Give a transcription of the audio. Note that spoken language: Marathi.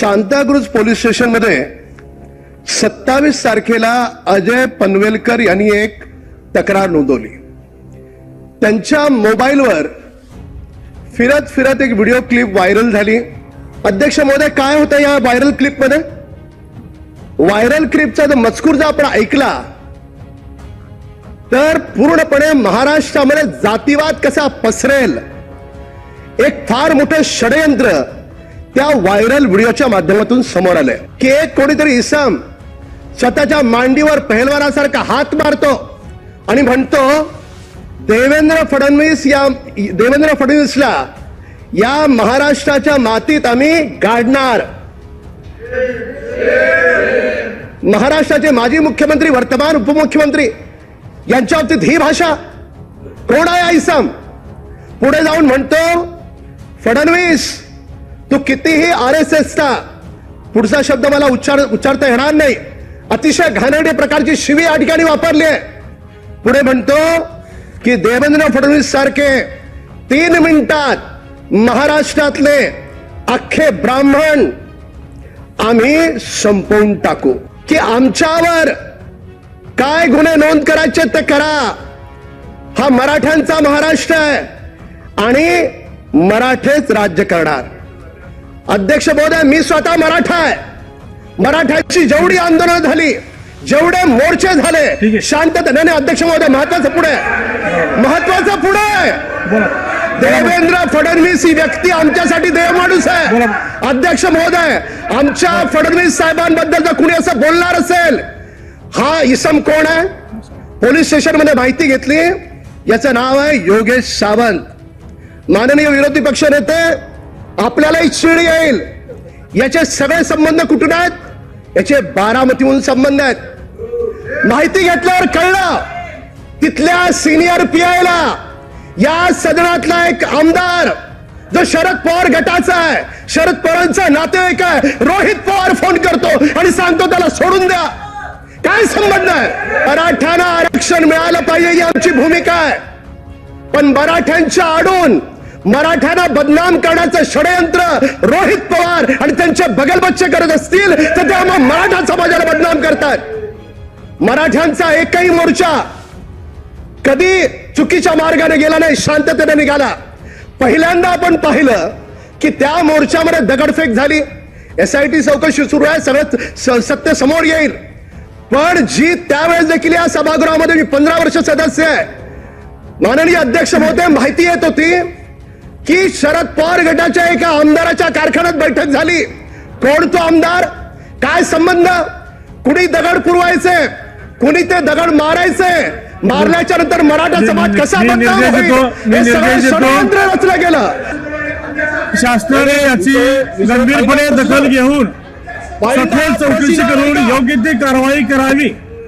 सांताक्रुज पोलीस स्टेशनमध्ये सत्तावीस तारखेला अजय पनवेलकर यांनी एक तक्रार नोंदवली. त्यांच्या मोबाईलवर फिरत फिरत एक व्हिडिओ क्लिप व्हायरल झाली. अध्यक्ष महोदय काय होतं या व्हायरल क्लिपमध्ये व्हायरल क्लिपचा जर मजकूर जर आपण ऐकला तर पूर्णपणे महाराष्ट्रामध्ये जातीवाद कसा पसरेल? एक फार मोठं षडयंत्र त्या व्हायरल व्हिडिओच्या माध्यमातून समोर आलंय. की एक कोणीतरी इसम स्वतःच्या मांडीवर पहलवानासारखा हात मारतो आणि म्हणतो देवेंद्र फडणवीस या देवेंद्र फडणवीसला या महाराष्ट्राच्या मातीत आम्ही गाडणार. महाराष्ट्राचे माजी मुख्यमंत्री वर्तमान उपमुख्यमंत्री यांच्या बाबतीत ही भाषा कोण आहे इसम? पुढे जाऊन म्हणतो फडणवीस. तो कितीही आर एस एसचा पुढचा शब्द मला उच्चार उच्चारता येणार नाही. अतिशय घाणेरडी प्रकारची शिवी या ठिकाणी वापरली आहे. पुढे म्हणतो की देवेंद्र फडणवीस सारखे तीन मिनिटात महाराष्ट्रातले अख्खे ब्राह्मण आम्ही संपवून टाकू. की आमच्यावर काय गुन्हे नोंद करायचे ते करा. हा मराठ्यांचा महाराष्ट्र आहे आणि मराठेच राज्य करणार. अध्यक्ष महोदय मी स्वतः मराठा आहे. मराठ्यांची जेवढी आंदोलन झाली जेवढे मोर्चे झाले आहे. शांतता नाही नाही, अध्यक्ष महोदय महत्वाचं पुढे महत्वाचं पुढे देवेंद्र फडणवीस ही व्यक्ती आमच्यासाठी देव माणूस आहे. अध्यक्ष महोदय आमच्या फडणवीस साहेबांबद्दल जर कुणी असं बोलणार असेल हा इसम कोण आहे? पोलीस स्टेशनमध्ये माहिती घेतली. याचं नाव आहे योगेश सावंत. माननीय विरोधी पक्ष नेते आपल्यालाही चिड येईल. याचे सगळे संबंध कुठून आहेत? याचे बारामतीहून संबंध आहेत. माहिती घेतल्यावर कळलं तिथल्या सिनियर पीआयला या सदनातला एक आमदार जो शरद पवार गटाचा आहे. शरद पवारांचा नातेवाईक आहे. रोहित पवार फोन करतो आणि सांगतो त्याला सोडून द्या. काय संबंध आहे? मराठ्यांना आरक्षण मिळालं पाहिजे ही आमची भूमिका आहे. पण मराठ्यांच्या आडून मराठ्यांना बदनाम करण्याचं षडयंत्र रोहित पवार आणि त्यांचे बगलबच्चे करत असतील तर ते आम्हा मराठा समाजाला बदनाम करतात. मराठ्यांचा एकही मोर्चा कधी चुकीच्या मार्गाने गेला नाही शांततेने निघाला. पहिल्यांदा आपण पाहिलं की त्या मोर्चामध्ये दगडफेक झाली. एस आय टी चौकशी सुरू आहे सगळं स- सत्य समोर येईल. पण जी त्यावेळेस देखील या सभागृहामध्ये मी पंधरा वर्ष सदस्य आहे. माननीय अध्यक्ष महोदय माहिती येत होती की शरद पवार गटाच्या एका आमदाराच्या कारखान्यात बैठक झाली. कोण तो आमदार? काय संबंध? कुणी दगड पुरवायचे? कुणी ते दगड मारायचे? मारल्याच्या नंतर मराठा समाज कसा. षडयंत्र रचलं गेलं. शासनाने याची गंभीरपणे दखल घेऊन सखोल चौकशी करून योग्य ती कारवाई करावी.